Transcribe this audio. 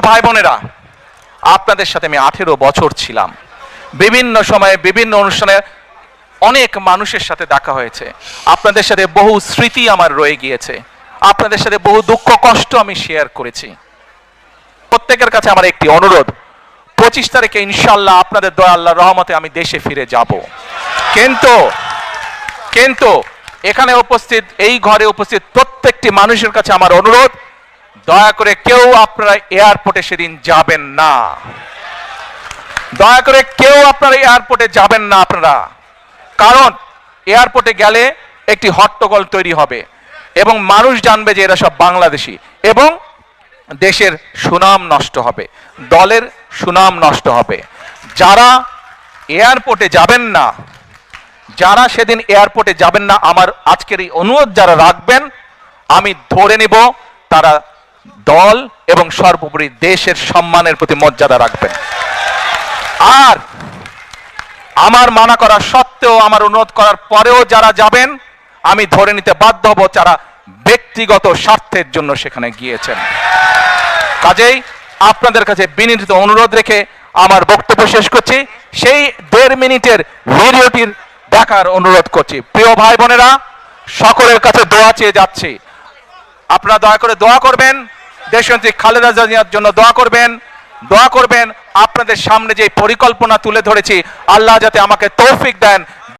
ভাই বোনেরা আপনাদের সাথে আমি আঠেরো বছর ছিলাম। বিভিন্ন সময়ে বিভিন্ন অনুষ্ঠানে অনেক মানুষের সাথে দেখা হয়েছে। আপনাদের সাথে বহু স্মৃতি আমার রয়ে গিয়েছে। আপনাদের সাথে বহু দুঃখ, কষ্ট আমি শেয়ার করেছি। প্রত্যেকের কাছে আমার একটি অনুরোধ, পঁচিশ তারিখে ইনশাল্লাহ আপনাদের দয়া আল্লাহ রহমতে আমি দেশে ফিরে যাব। কিন্তু কিন্তু এখানে উপস্থিত, এই ঘরে উপস্থিত প্রত্যেকটি মানুষের কাছে আমার অনুরোধ দয়া করে কেউ আপনারা এয়ারপোর্টে সেদিন যাবেন না। দয়া করে কেউ আপনারা এয়ারপোর্টে যাবেন না আপনারা। কারণ এয়ারপোর্টে গেলে একটি হট্টগোল তৈরি হবে এবং মানুষ জানবে যে এরা সব বাংলাদেশি এবং দেশের সুনাম নষ্ট হবে, দলের সুনাম নষ্ট হবে। যারা এয়ারপোর্টে যাবেন না, যারা সেদিন এয়ারপোর্টে যাবেন না, আমার আজকের এই অনুরোধ যারা রাখবেন, আমি ধরে নেব তারা দল এবং সর্বোপরি দেশের সম্মানের প্রতি মর্যাদা রাখবেন। আর আমার মানা করা সত্ত্বেও, আমার অনুরোধ করার পরেও যারা যাবেন, আমি ধরে নিতে বাধ্য হব যারা ব্যক্তিগত স্বার্থের জন্য সেখানে গিয়েছেন। কাজেই আপনাদের কাছে বিনীত অনুরোধ রেখে আমার বক্তব্য শেষ করছি। সেই দেড় মিনিটের ভিডিওটির দেখার অনুরোধ করছি। প্রিয় ভাই বোনেরা, সকলের কাছে দোয়া চেয়ে যাচ্ছি। আপনারা দয়া করে দোয়া করবেন। দেশমন্ত্রী খালেদা জিয়ার জন্য দোয়া করবেন দোয়া করবেন। আপনাদের সামনে যে পরিকল্পনা তুলে ধরেছি, আল্লাহ যাতে আমাকে তৌফিক দেন